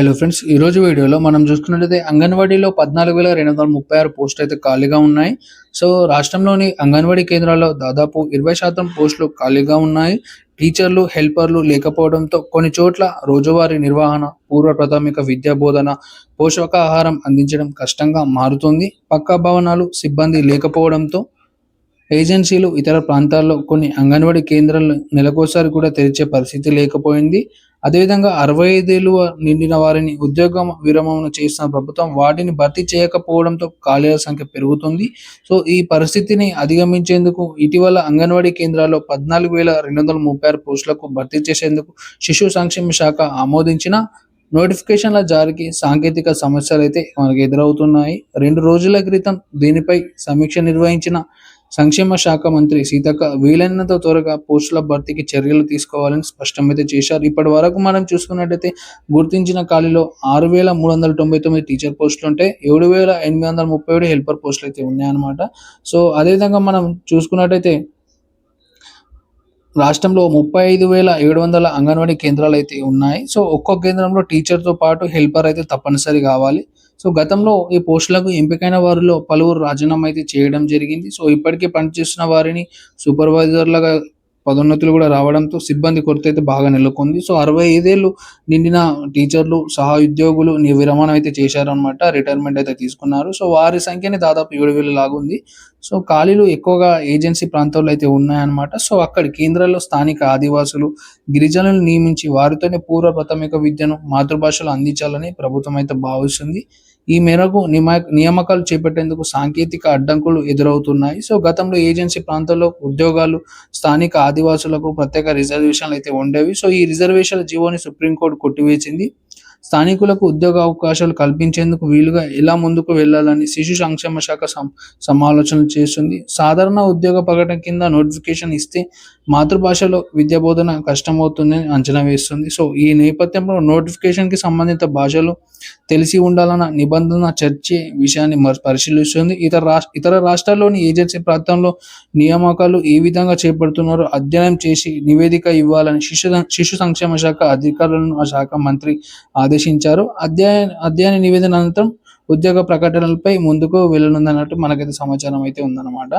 Hello friends ఈ రోజు వీడియోలో మనం చూసుకున్నట్లయితే అంగన్వాడీలో పద్నాలుగు వేల రెండు వందల ముప్పై ఆరు పోస్టులు అయితే ఖాళీగా ఉన్నాయి. సో రాష్ట్రంలోని అంగన్వాడీ కేంద్రాల్లో దాదాపు ఇరవై శాతం పోస్టులు ఖాళీగా ఉన్నాయి. టీచర్లు హెల్పర్లు లేకపోవడంతో కొన్ని చోట్ల రోజువారీ నిర్వహణ పూర్వ ప్రాథమిక విద్యా బోధన పోషకాహారం అందించడం కష్టంగా మారుతుంది. పక్కా భవనాలు సిబ్బంది లేకపోవడంతో ఏజెన్సీలు ఇతర ప్రాంతాల్లో కొన్ని అంగన్వాడీ కేంద్రాలు నెలకోసారి కూడా తెరిచే పరిస్థితి లేకపోయింది. అదేవిధంగా అరవై ఐదేళ్ళు నిండిన వారిని ఉద్యోగం విరమణ చేసిన ప్రభుత్వం వాటిని భర్తీ చేయకపోవడంతో ఖాళీల సంఖ్య పెరుగుతుంది. సో ఈ పరిస్థితిని అధిగమించేందుకు ఇటీవల అంగన్వాడీ కేంద్రాల్లో పద్నాలుగు వేల రెండు వందల ముప్పై ఆరు పోస్టులకు భర్తీ చేసేందుకు శిశు సంక్షేమ శాఖ ఆమోదించిన నోటిఫికేషన్ల జారీకి సాంకేతిక సమస్యలు అయితే మనకు ఎదురవుతున్నాయి. రెండు రోజుల క్రితం దీనిపై సమీక్ష నిర్వహించిన సంక్షేమ శాఖ మంత్రి సీతక్క వీలైనంత త్వరగా పోస్టుల భర్తీకి చర్యలు తీసుకోవాలని స్పష్టమైతే చేశారు. ఇప్పటి వరకు మనం చూసుకున్నట్టయితే గుర్తించిన ఖాళీలో ఆరు వేల మూడు వందల తొంభై తొమ్మిది టీచర్ పోస్టులు ఉంటాయి ఏడు వేల ఎనిమిది వందల ముప్పై ఏడు హెల్పర్ పోస్టులు అయితే ఉన్నాయన్నమాట. సో అదేవిధంగా మనం చూసుకున్నట్టయితే రాష్ట్రంలో ముప్పై ఐదు వేల ఏడు వందల అంగన్వాడీ కేంద్రాలు అయితే ఉన్నాయి. సో ఒక్కొక్క కేంద్రంలో టీచర్తో పాటు హెల్పర్ అయితే తప్పనిసరి కావాలి. సో గతంలో ఈ పోస్టులకు ఎంపికైన వారిలో పలువురు రాజీనామా అయితే చేయడం జరిగింది. సో ఇప్పటికే పనిచేస్తున్న వారిని సూపర్వైజర్లుగా పదోన్నతులు కూడా రావడంతో సిబ్బంది కొరత అయితే బాగా నెలకొంది. సో అరవై ఐదేళ్ళు నిండిన టీచర్లు సహా ఉద్యోగులు ని- విరమణ అయితే చేశారనమాట రిటైర్మెంట్ అయితే తీసుకున్నారు. సో వారి సంఖ్యని దాదాపు ఏడు వేల లాగుంది సో ఖాళీలు ఎక్కువగా ఏజెన్సీ ప్రాంతాల్లో అయితే ఉన్నాయన్నమాట. సో అక్కడ కేంద్రాల్లో స్థానిక ఆదివాసులు గిరిజనులు నియమించి వారితోనే పూర్వ ప్రాథమిక విద్యను మాతృభాషలో అందించాలని ప్రభుత్వం అయితే భావిస్తుంది. ఈ మేరకు నియామకాలు చేపట్టేందుకు సాంకేతిక అడ్డంకులు ఎదురవుతున్నాయి. సో గతంలో ఏజెన్సీ ప్రాంతాల్లో ఉద్యోగాలు స్థానిక ఆదివాసులకు ప్రత్యేక రిజర్వేషన్లు అయితే ఉండేవి. సో ఈ రిజర్వేషన్ల జీవోని సుప్రీంకోర్టు కొట్టివేసింది. స్థానికులకు ఉద్యోగ అవకాశాలు కల్పించేందుకు వీలుగా ఎలా ముందుకు వెళ్ళాలని శిశు సంక్షేమ శాఖ సమాలోచనలు చేస్తుంది. సాధారణ ఉద్యోగ ప్రకటన కింద నోటిఫికేషన్ ఇస్తే మాతృభాషలో విద్యా బోధన కష్టమవుతుందని అంచనా వేస్తుంది. సో ఈ నేపథ్యంలో నోటిఫికేషన్కి సంబంధిత భాషలు తెలిసి ఉండాలన్న నిబంధన చర్చే విషయాన్ని పరిశీలిస్తుంది. ఇతర రాష్ట్ర ఇతర రాష్ట్రాల్లోని ఏజెన్సీ ప్రాంతంలో నియామకాలు ఏ విధంగా చేపడుతున్నారో అధ్యయనం చేసి నివేదిక ఇవ్వాలని శిశు శిశు సంక్షేమ శాఖ అధికారులను ఆ శాఖ మంత్రి ఆదేశించారు. అధ్యయన అధ్యయన నివేదన అనంతరం ఉద్యోగ ప్రకటనలపై ముందుకు వెళ్ళనుందన్నట్టు మనకైతే సమాచారం అయితే ఉందన్నమాట.